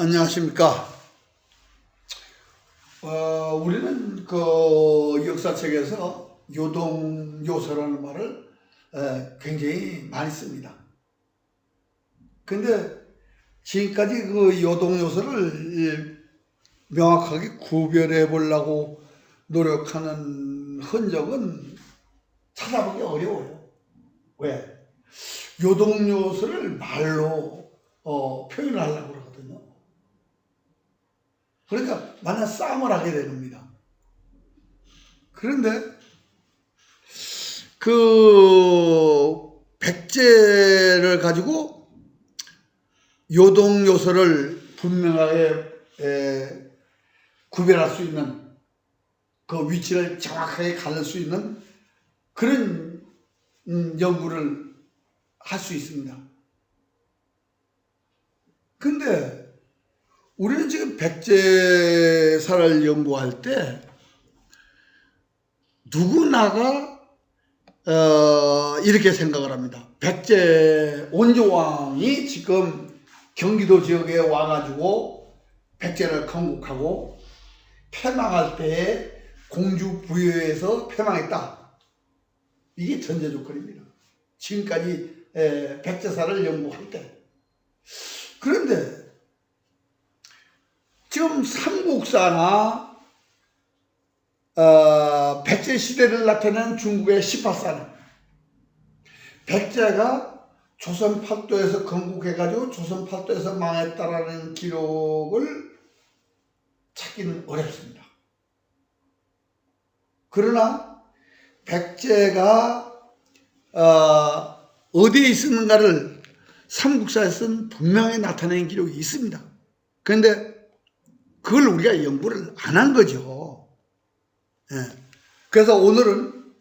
안녕하십니까. 어, 우리는 그 역사책에서 요동 요소라는 말을 에, 굉장히 많이 씁니다. 근데 지금까지 그 요동 요소를 명확하게 구별해 보려고 노력하는 흔적은 찾아보기 어려워요. 왜? 요동 요소를 말로 어, 표현을 하려고 그러니까 만약 싸움을 하게 됩니다. 그런데 그 백제를 가지고 요동 요소를 분명하게 에, 구별할 수 있는 그 위치를 정확하게 가릴 수 있는 그런 음, 연구를 할 수 있습니다. 근데 우리는 지금 백제사를 연구할 때 누구나가 어, 이렇게 생각을 합니다. 백제 온조왕이 지금 경기도 지역에 와가지고 백제를 건국하고 패망할 때에 공주 부여에서 패망했다. 이게 전제 조건입니다. 지금까지 에, 백제사를 연구할 때. 그런데 지금 삼국사나 어, 백제 시대를 나타낸 중국의 시파사는 백제가 조선 팔도에서 건국해가지고 조선 팔도에서 망했다라는 기록을 찾기는 어렵습니다. 그러나 백제가 어, 어디에 있었는가를 삼국사에서는 분명히 나타낸 기록이 있습니다. 그런데 그걸 우리가 연구를 안 한 거죠. 예. 그래서 오늘은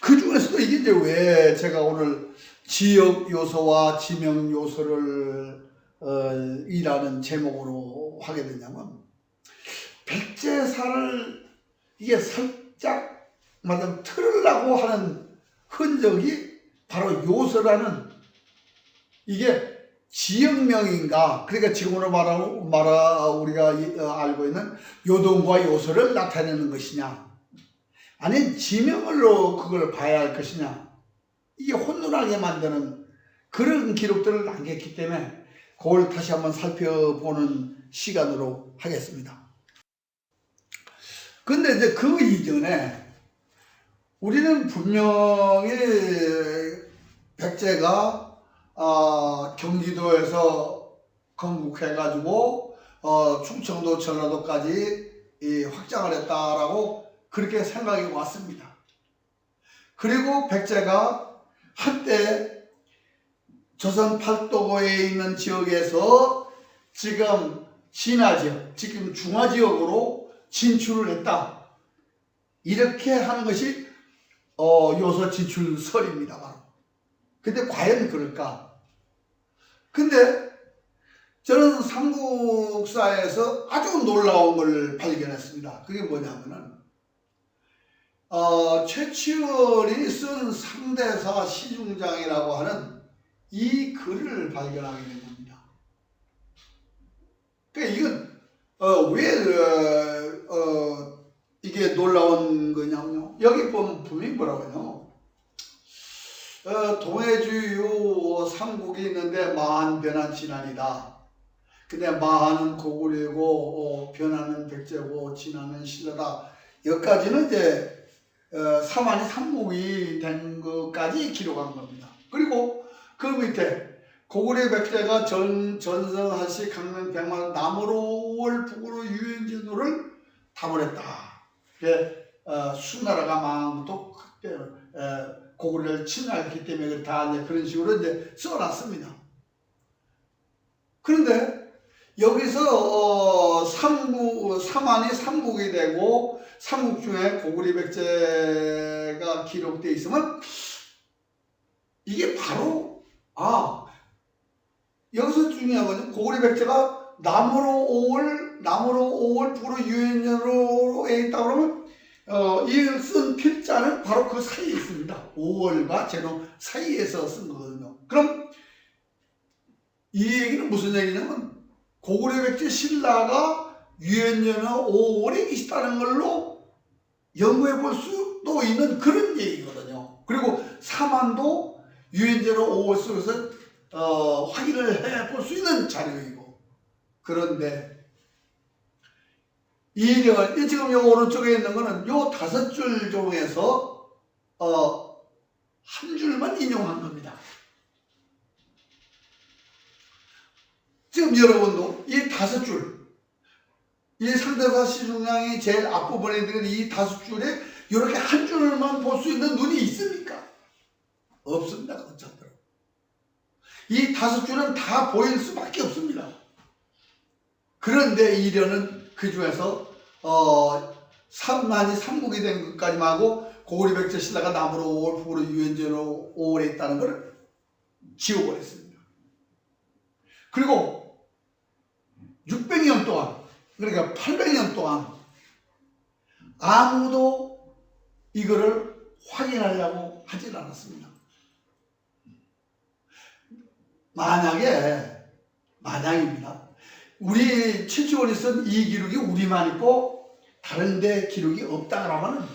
그 중에서도 이게 이제 왜 제가 오늘 지역 요소와 지명 요소를 어, 이라는 제목으로 하게 됐냐면 백제사를 이게 살짝 말하면 틀으려고 하는 흔적이 바로 요소라는 이게 지역명인가? 그러니까 지금으로 말하고 말하 우리가 이- 어, 알고 있는 요동과 요소를 나타내는 것이냐? 아니면 지명으로 그걸 봐야 할 것이냐? 이게 혼돈하게 만드는 그런 기록들을 남겼기 때문에 그걸 다시 한번 살펴보는 시간으로 하겠습니다. 근데 이제 그 이전에 우리는 분명히 백제가 아, 경기도에서 건국해가지고 어, 충청도 전라도까지 이 확장을 했다라고 그렇게 생각이 왔습니다. 그리고 백제가 한때 조선 팔도고에 있는 지역에서 지금 진화 지역, 지금 중화 지역으로 진출을 했다. 이렇게 하는 것이 어, 요소 진출설입니다. 근데 과연 그럴까? 근데 저는 삼국사에서 아주 놀라운 걸 발견했습니다. 그게 뭐냐면은 어, 최치원이 쓴 상대사 시중장이라고 하는 이 글을 발견하게 된 겁니다. 그러니까 이건 어, 왜 어, 어, 이게 놀라운 거냐면요. 여기 보면 분명히 뭐라고 해요. 어, 동해주요 삼국이 있는데 마한 변한 진한이다. 근데 마한은 고구려고 어, 변하는 백제고 진한은 신라다. 여기까지는 이제 어, 사만이 삼국이 된 것까지 기록한 겁니다. 그리고 그 밑에 고구려 백제가 전, 전성하시 강릉 백만 남으로 월 북으로 유엔제도를 다벌했다. 그, 어, 수나라가 망부터 그때 어, 고구려를 침략했기 때문에 그렇다 이제 그런 식으로 이제 써놨습니다. 그런데 여기서 어, 삼국 삼안이 삼국이 되고 삼국 중에 고구려 백제가 기록되어 있으면 이게 바로 아 여기서 중요한 것은 고구려 백제가 남으로 5월 남으로 5월 북으로 유엔년으로에 있다 그러면 어, 이쓴 필자는 바로 그 사이에 있습니다. 5월과 제로 사이에서 쓴 거거든요. 그럼 이 얘기는 무슨 얘기냐면 고구려 백제 신라가 유엔전어 5월에 있다는 걸로 연구해 볼 수도 있는 그런 얘기거든요. 그리고 사만도 유엔전어 5월 속에서 어, 확인을 해 볼 수 있는 자료이고 그런데 이령 이 지금 요 오른쪽에 있는 거는 요 다섯 줄 중에서 어, 한 줄만 인용한 겁니다. 지금 여러분도 이 다섯 줄, 이 상대사 시중량이 제일 앞부분에 있는 이 다섯 줄에 이렇게 한 줄만 볼 수 있는 눈이 있습니까? 없습니다. 어쩌더라도. 이 다섯 줄은 다 보일 수밖에 없습니다. 그런데 이련은 그 중에서 어, 삼만이 삼국이 된 것까지만 하고 고구려 백제 신라가 남으로 5월, 북으로 유엔전으로 5월에 있다는 것을 지워버렸습니다. 그리고 600년 동안 그러니까 800년 동안 아무도 이거를 확인하려고 하질 않았습니다. 만약에 만약입니다. 우리 칠주원이 쓴이 기록이 우리만 있고 다른데 기록이 없다 그러면은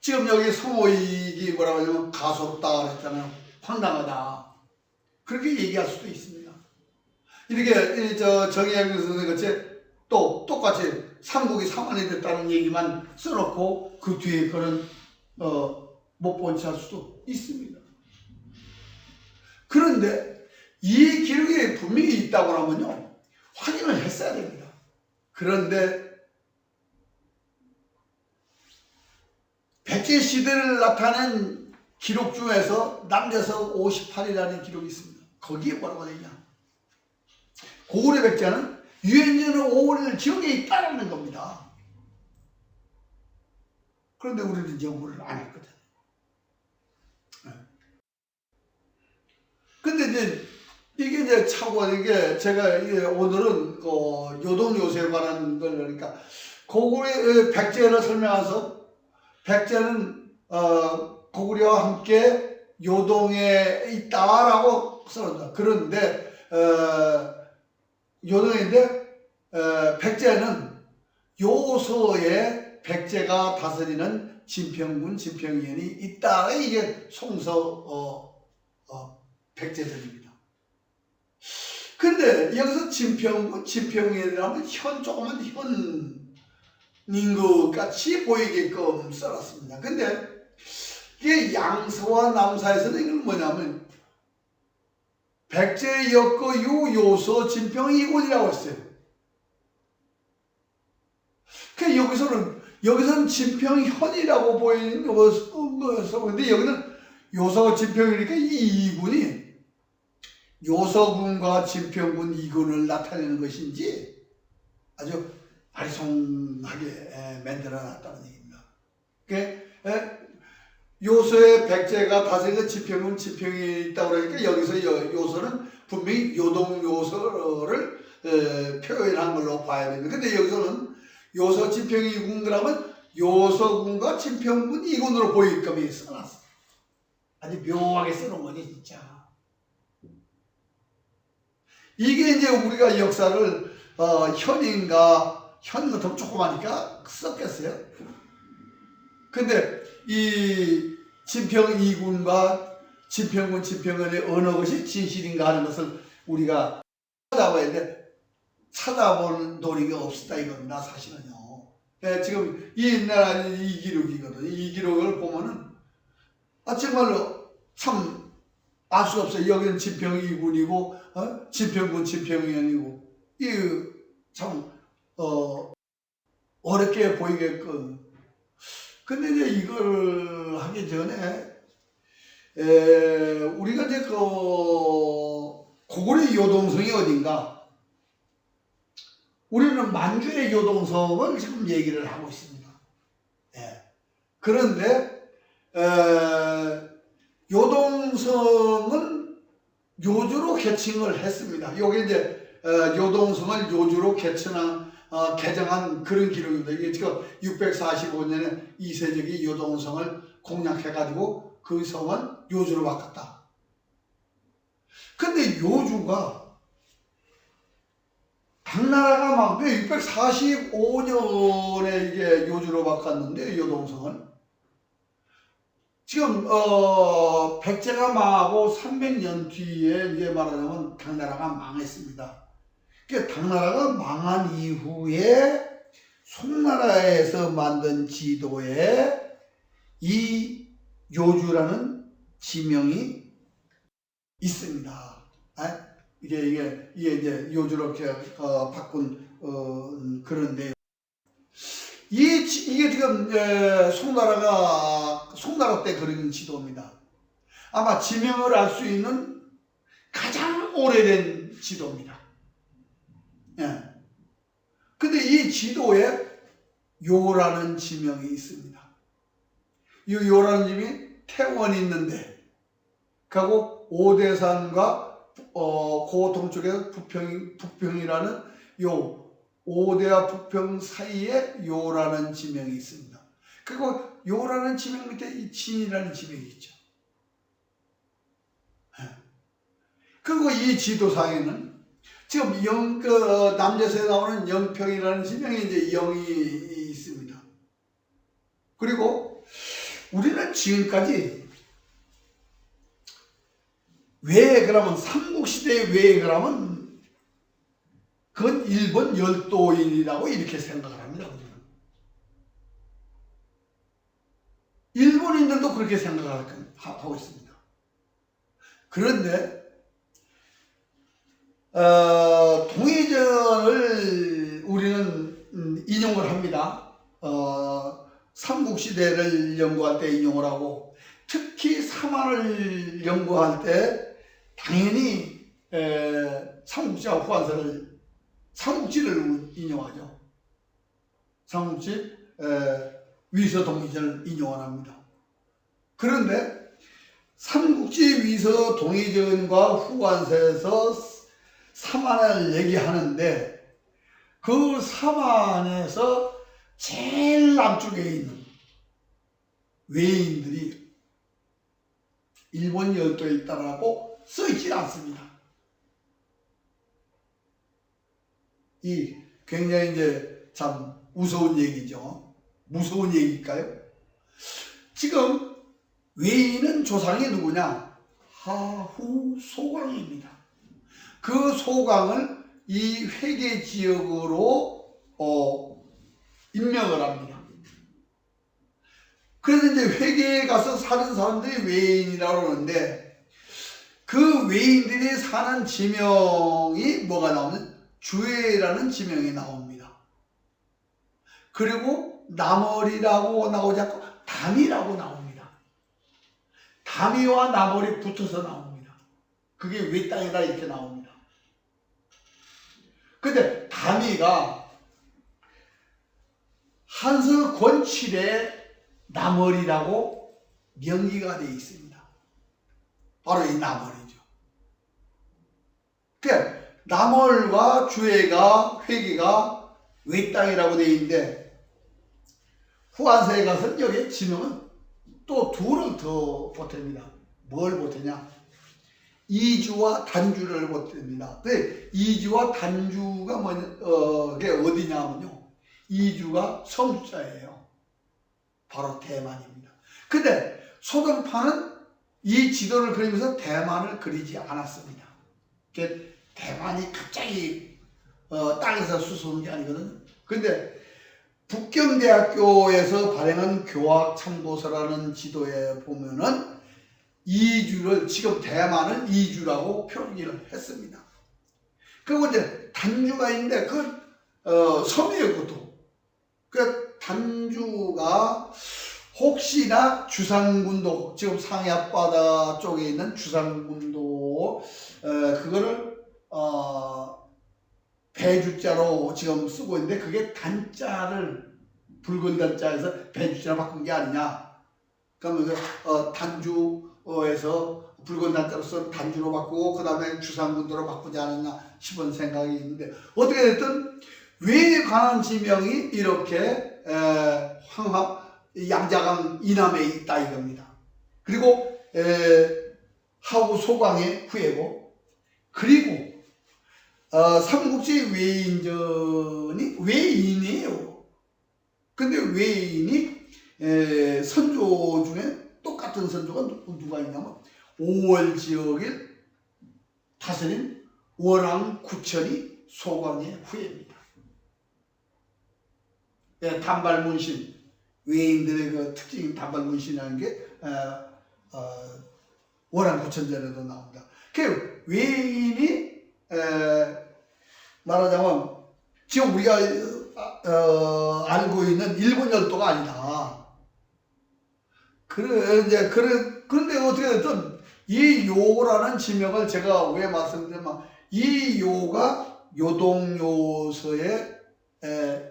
지금 여기 성호익이 뭐라고 하냐면 가소롭다 그랬잖아요. 황당하다. 그렇게 얘기할 수도 있습니다. 이렇게 이저 정의양 선생 같이 또 똑같이 삼국이 사만이 됐다는 얘기만 써놓고 그 뒤에 그런 어못 본치할 수도 있습니다. 그런데 이 기록이 분명히 있다고 하면요 확인을 했어야 됩니다. 그런데 백제 시대를 나타낸 기록 중에서 남겨서 58이라는 기록이 있습니다. 거기에 뭐라고 되냐? 고구려 백제는 유엔전의 5월 지역에 있다라는 겁니다. 그런데 우리는 연구를 안 했거든. 네. 근데 이제 이게 이제 차고 이게 제가 오늘은 그 요동 요새에 관한 걸 그러니까 고구려 백제를 설명해서 백제는 어, 고구려와 함께 요동에 있다라고 써놓는다. 그런데 어, 요동인데 어, 백제는 요소에 백제가 다스리는 진평군 진평위원이 있다. 이게 송서 어, 어, 백제전입니다. 근데 여기서 진평군 진평위원이라면 현 조그만 현인 것 같이 보이게끔 써놨습니다. 근데 이게 양서와 남사에서는 이건 뭐냐면 백제 엮어 유 요소 진평 이군이라고 했어요. 그 여기서는 여기서는 진평현이라고 보이는 것서 근데 여기는 요소 진평이니까 이 이군이 요서군과 진평군 이군을 나타내는 것인지 아주 아리송하게 만들어 놨다는 얘기입니다. 그 요소의 백제가 다스리는 지평은 지평이 있다고 그러니까 여기서 요소는 분명히 요동 요소를 표현한 걸로 봐야 됩니다. 근데 여기서는 요소 지평이 군 그러면 요소군과 지평군 이군으로 보일겸이 써놨어. 아주 묘하게 써놓은 거지 진짜. 이게 이제 우리가 역사를 어, 현인가 현 같으면 조그마니까 썼겠어요. 근데 이 진평 이군과 진평군 진평군의 어느 것이 진실인가 하는 것을 우리가 찾아봐야 돼. 찾아볼 도리가 없었다 이겁니다 사실은요. 예, 지금 이 옛날 이 기록이거든. 이 기록을 보면은 아 정말로 참 알 수 없어요. 여기는 진평 이군이고 어? 진평군 진평위원이고 이참 어, 어렵게 보이게끔 근데 이제 이걸 하기 전에 에, 우리가 이제 그 고구려 요동성이 어딘가 우리는 만주의 요동성을 지금 얘기를 하고 있습니다. 예. 그런데 에, 요동 성은 요주로 개칭을 했습니다. 여기 이제 어, 요동성을 요주로 개칭한 어, 개정한 그런 기록입니다. 이게 지금 645년에 이세적이 요동성을 공략해가지고 그 성은 요주로 바꿨다. 근데 요주가 당나라가 막 645년에 이게 요주로 바꿨는데 요동성을 지금 어 백제가 망하고 300년 뒤에 이제 말하자면 당나라가 망했습니다. 그 당나라가 망한 이후에 송나라에서 만든 지도에 이 요주라는 지명이 있습니다. 아, 이게 이게 이게 이제 요주로 이렇게 어, 바꾼 어, 음, 그런데 이 지- 이게 지금 에, 송나라가 송나라 때 그린 지도입니다. 아마 지명을 알 수 있는 가장 오래된 지도입니다. 예. 근데 이 지도에 요라는 지명이 있습니다. 이 요라는 지명이 태원이 있는데, 그리고 오대산과 어, 고통 쪽에 부평, 부평이라는 요 오대와 부평 사이에 요라는 지명이 있습니다. 그리고 요라는 지명 밑에 이 진이라는 지명이 있죠. 예. 그리고 이 지도상에는 지금 영, 그, 남대서에 나오는 영평이라는 지명이 이제 영이 있습니다. 그리고 우리는 지금까지 왜 그러면 삼국시대에 왜 그러면 그건 일본 열도인이라고 이렇게 생각을 합니다. 우리는. 일본인들도 그렇게 생각을 하고 있습니다. 그런데 어, 동해전을 우리는 음, 인용을 합니다. 어, 삼국시대를 연구할 때 인용을 하고 특히 사만을 연구할 때 당연히 에, 삼국지와 후한서를 삼국지를 인용하죠. 삼국지 에, 위서 동의전을 인용을 합니다. 그런데 삼국지 위서 동의전과 후관서에서 사만을 얘기하는데 그 사만에서 제일 남쪽에 있는 외인들이 일본 열도에 있다라고 써있지 않습니다. 이 굉장히 이제 참 무서운 얘기죠. 무서운 얘기일까요? 지금 외인은 조상이 누구냐? 하후 소광입니다. 그 소강을 이 회계 지역으로 어, 임명을 합니다. 그래서 이제 회계에 가서 사는 사람들이 외인이라고 그러는데 그 외인들이 사는 지명이 뭐가 나오면 주회라는 지명이 나옵니다. 그리고 나머리라고 나오지 않고 담이라고 나옵니다. 담이와 나머리 붙어서 나옵니다. 그게 외 땅이다 이렇게 나옵니다. 근데 담이가 한서 권칠의 나머리라고 명기가 되어 있습니다. 바로 이 나머리죠. 그러니까 나멀과 주회가 회기가 외 땅이라고 되어 있는데 후한서에 가서 여기 지명은 또 둘을 더 보탭니다. 뭘 보태냐? 이주와 단주를 보탭니다. 그 이주와 단주가 뭐냐, 어, 게 어디냐면요. 이주가 성자예요. 바로 대만입니다. 근데 소동파는 이 지도를 그리면서 대만을 그리지 않았습니다. 그 대만이 갑자기 어, 땅에서 수소는 게 아니거든요. 근데 북경대학교에서 발행한 교학 참고서라는 지도에 보면은 이주를 지금 대만은 이주라고 표기를 했습니다. 그리고 이제 단주가 있는데 그 어, 섬이에요, 그것도. 그 단주가 혹시나 주상군도 지금 상해 앞바다 쪽에 있는 주상군도 어, 그거를 어, 배주자로 지금 쓰고 있는데 그게 단자를 붉은 단자에서 배주자로 바꾼 게 아니냐. 그러면 그, 어, 단주에서 붉은 단자로 쓴 단주로 바꾸고 그 다음에 주상군도로 바꾸지 않았나 싶은 생각이 있는데 어떻게 됐든 왜 관한 지명이 이렇게 에, 황하 양자강 이남에 있다 이겁니다. 그리고 에, 하우 소강의 후예고 그리고 어, 삼국지 외인전이 외인이에요. 근데 외인이 에, 선조 중에 똑같은 선조가 누- 누가 있냐면 5월 지역일 다스린 원왕 구천이 소광의 후예입니다. 예, 단발문신 외인들의 그 특징인 단발문신이라는 게 어, 어, 원왕 구천전에도 나옵니다. 그 외인이 에, 말하자면 지금 우리가 어, 알고 있는 일본 열도가 아니다. 그래 이제 그래 그런데 어떻게 됐든 이 요라는 지명을 제가 왜 말씀드리면 이 요가 요동요서의 에,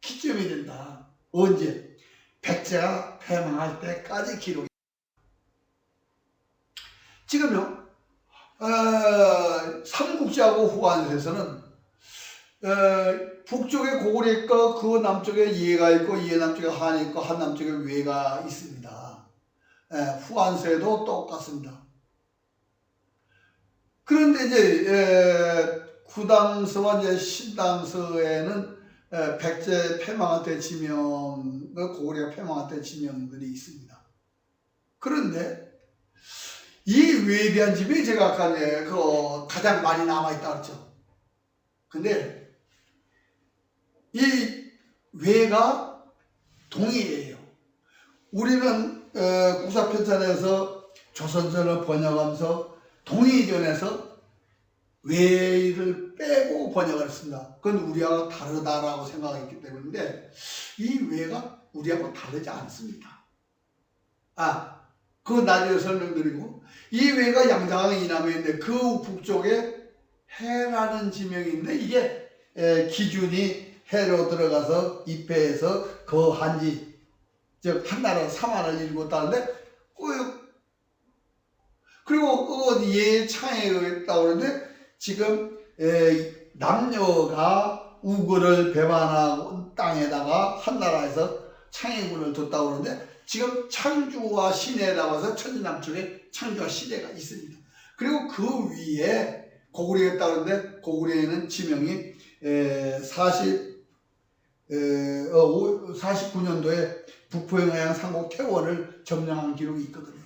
기점이 된다. 언제? 백제가 패망할 때까지 기록이. 지금요, 어, 삼국지하고 후한세에서는 어, 북쪽에 고구려 있고 그 남쪽에 예가 있고 예 남쪽에 한이 있고 한 남쪽에 외가 있습니다. 에, 후한세도 똑같습니다. 그런데 이제 에, 구당서와 이제 신당서에는 에, 백제 패망할 때 지명, 그 고구려 패망할 때 지명들이 있습니다. 그런데 이 외에 대한 지명이 제가 아까 이제 그 가장 많이 남아 있다 그랬죠. 근데 이 외가 동의예요. 우리는 어, 국사편찬에서 조선전을 번역하면서 동의전에서 외를 빼고 번역을 했습니다. 그건 우리하고 다르다라고 생각했기 때문인데 이 외가 우리하고 다르지 않습니다. 아, 그거 나중에 설명드리고 이 외가 양장항 이남에 있는데 그 북쪽에 해라는 지명이 있는데 이게 에, 기준이 해로 들어가서 입회해서 그 한지 즉 한 나라 사만을 읽었다는데 그 그리고 그예 창에 있다고 그러는데 지금 에, 남녀가 우거를 배반하고 땅에다가 한 나라에서 창해군을 뒀다고 그러는데 지금 창주와 시내에 나와서 천지남쪽에 창주와 시내가 있습니다. 그리고 그 위에 있다고 그러는데 고구려에는 지명이 에, 40, 에, 어, 49년도에 북포영해양 상곡 태원을 점령한 기록이 있거든요.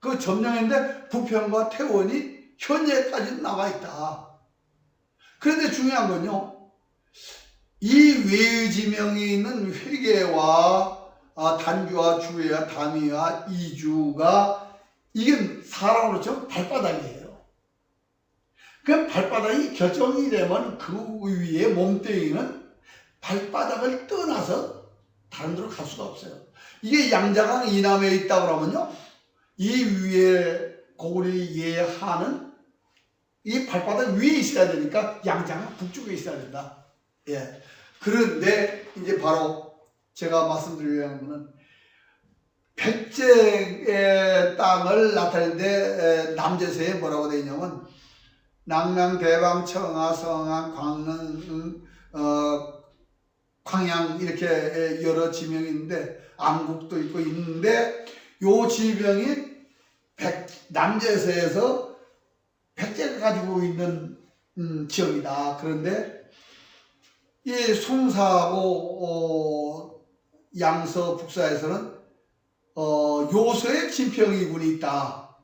그 점령했는데 부평과 태원이 현재까지 남아 있다. 그런데 중요한 건요. 이 외의 지명이 있는 회계와 아, 단주와 주회와 담의와 이주가 이게 사람으로 좀 발바닥이에요. 그 발바닥이 결정이 되면 그 위에 몸뚱이는 발바닥을 떠나서 다른 데로 갈 수가 없어요. 이게 양자강 이남에 있다 그러면요. 이 위에 고구리 예하는 이 발바닥 위에 있어야 되니까 양장은 북쪽에 있어야 된다. 예. 그런데 이제 바로 제가 말씀드리려는 거는 백제의 땅을 나타내는데 남제서에 뭐라고 되어 있냐면 낙랑, 대방, 청하, 성안, 광릉, 어, 광양 이렇게 여러 지명이 있는데 안국도 있고 있는데 요 지명이 백, 남제서에서 백제가 가지고 있는 음, 지역이다. 그런데 이 송사하고 어, 양서 북사에서는 어, 요소에 진평이군이 있다.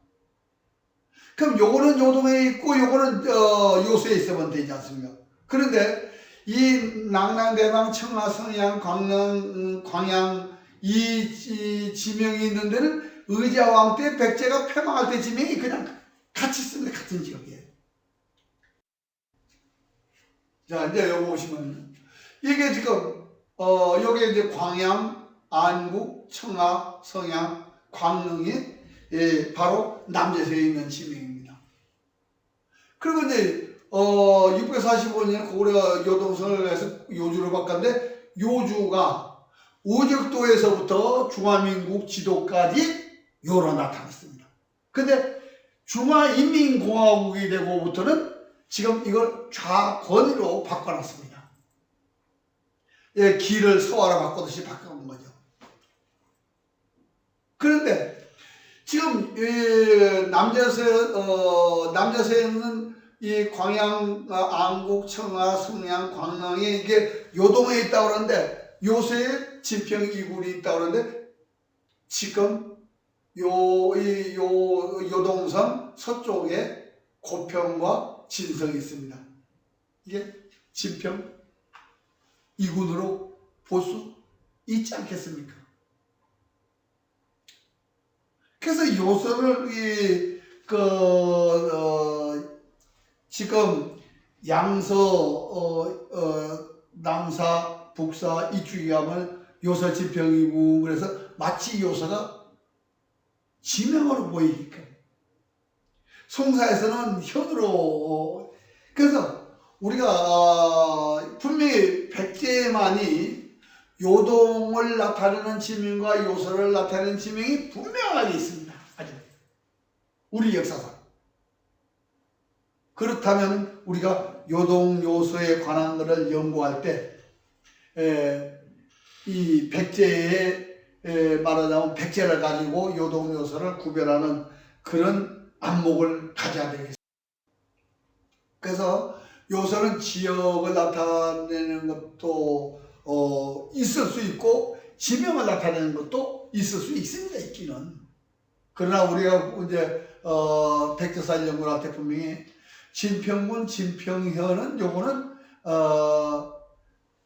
그럼 요거는 요동에 있고 요거는 어, 요소에 있으면 되지 않습니까? 그런데 이 낙랑대방, 청하, 성양, 광릉, 음, 광양 이, 이 지명이 있는 데는 의자왕 때 백제가 패망할 때 지명이 그냥 같이 쓰는 같은 지역이에요. 자, 이제 여기 보시면 이게 지금 어 여기 이제 광양, 안국, 청하, 성양, 광릉이 예, 바로 남제서에 있는 지명입니다. 그리고 이제 어 645년 고구려 요동성을 해서 요주로 바꿨는데 요주가 오적도에서부터 중화민국 지도까지 요로 나타났습니다. 근데 중화인민공화국이 되고부터는 지금 이걸 좌권으로 바꿔놨습니다. 예, 길을 서화로 바꾸듯이 바꿔놓은 거죠. 그런데 지금 예, 남자세 어, 남자세는 이 광양, 어, 안국, 청하, 승양, 광양에 이게 요동에 있다고 그러는데 요새에 진평 이군이 있다고 그러는데 지금 요, 이, 요, 요동섬 서쪽에 고평과 진성이 있습니다. 이게 진평 이군으로 볼 수 있지 않겠습니까? 그래서 요소를 이, 그, 어, 지금 양서, 어, 어, 남사, 북사, 이주위함을 요서 지평이고 그래서 마치 요서가 지명으로 보이니까. 송사에서는 현으로 그래서 우리가 어, 분명히 백제만이 요동을 나타내는 지명과 요소를 나타내는 지명이 분명하게 있습니다. 아주 우리 역사상. 그렇다면 우리가 요동 요소에 관한 것을 연구할 때, 에, 이 백제의 에, 말하자면 백제를 가지고 요동 요소를 구별하는 그런 안목을 가져야 되겠습니다. 그래서 요소는 지역을 나타내는 것도 어, 있을 수 있고 지명을 나타내는 것도 있을 수 있습니다. 있기는. 그러나 우리가 이제 어, 백제사 연구한테 분명히 진평군, 진평현은 요거는 어,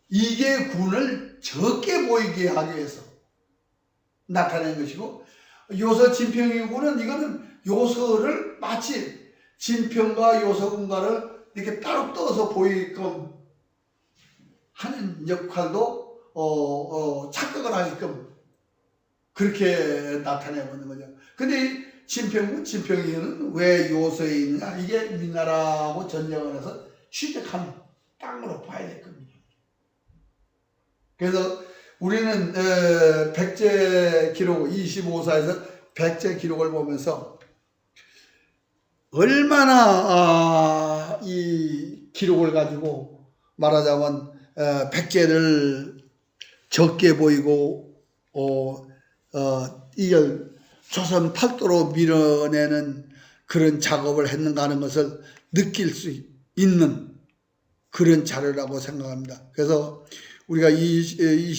이게 군을 적게 보이게 하기 위해서 나타낸 것이고 요서 진평이군은 이거는 요서를 마치 진평과 요서군가를 이렇게 따로 떠서 보이게끔 하는 역할도 어, 어, 착각을 하게끔 그렇게 나타내보는 거죠. 근데 이 진평군, 진평이는 왜 요서에 있느냐? 이게 민나라하고 전쟁을 해서 취득한 땅으로 봐야 될 겁니다. 그래서 우리는 에, 백제 기록 25사에서 백제 기록을 보면서 얼마나 아, 이 기록을 가지고 말하자면 에, 백제를 적게 보이고 어, 어, 이걸 조선 팔도로 밀어내는 그런 작업을 했는가 하는 것을 느낄 수 있는 그런 자료라고 생각합니다. 그래서 우리가 이, 이